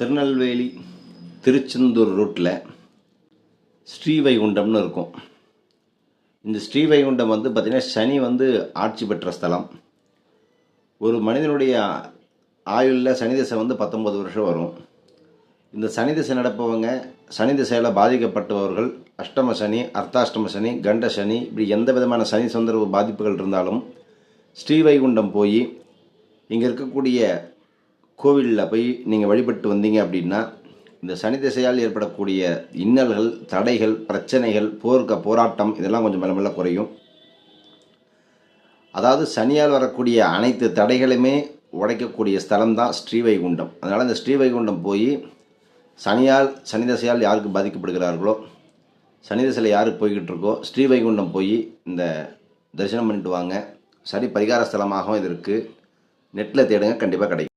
திருநெல்வேலி திருச்செந்தூர் ரூட்டில் ஸ்ரீவைகுண்டம்னு இருக்கும். இந்த ஸ்ரீவைகுண்டம் வந்து பார்த்திங்கன்னா சனி வந்து ஆட்சி பெற்ற ஸ்தலம். ஒரு மனிதனுடைய ஆயுளில் சனி திசை வந்து பத்தொம்பது வருஷம் வரும். இந்த சனி திசை நடப்பவங்க சனி திசையில் பாதிக்கப்பட்டவர்கள் அஷ்டம சனி அர்த்தாஷ்டம சனி கண்ட சனி இப்படி எந்த விதமான சனி தொந்தரவு பாதிப்புகள் இருந்தாலும் ஸ்ரீவைகுண்டம் போய் இங்கே இருக்கக்கூடிய கோவிலில் போய் நீங்கள் வழிபட்டு வந்தீங்க அப்படின்னா இந்த சனி திசையால் ஏற்படக்கூடிய இன்னல்கள் தடைகள் பிரச்சனைகள் போர்க்க போராட்டம் இதெல்லாம் கொஞ்சம் மெல்ல மெல்ல குறையும். அதாவது சனியால் வரக்கூடிய அனைத்து தடைகளுமே உடைக்கக்கூடிய ஸ்தலம் தான் ஸ்ரீவைகுண்டம். அதனால் இந்த ஸ்ரீவைகுண்டம் போய் சனியால் சனி தசையால் யாருக்கு பாதிக்கப்படுகிறார்களோ சனி திசையில் யாருக்கு போய்கிட்டு இருக்கோ ஸ்ரீவைகுண்டம் போய் இந்த தரிசனம் பண்ணிட்டு வாங்க. சனி பரிகார ஸ்தலமாகவும் இது இருக்குது நெட்டில் தேடுங்க கண்டிப்பாக கிடைக்கும்.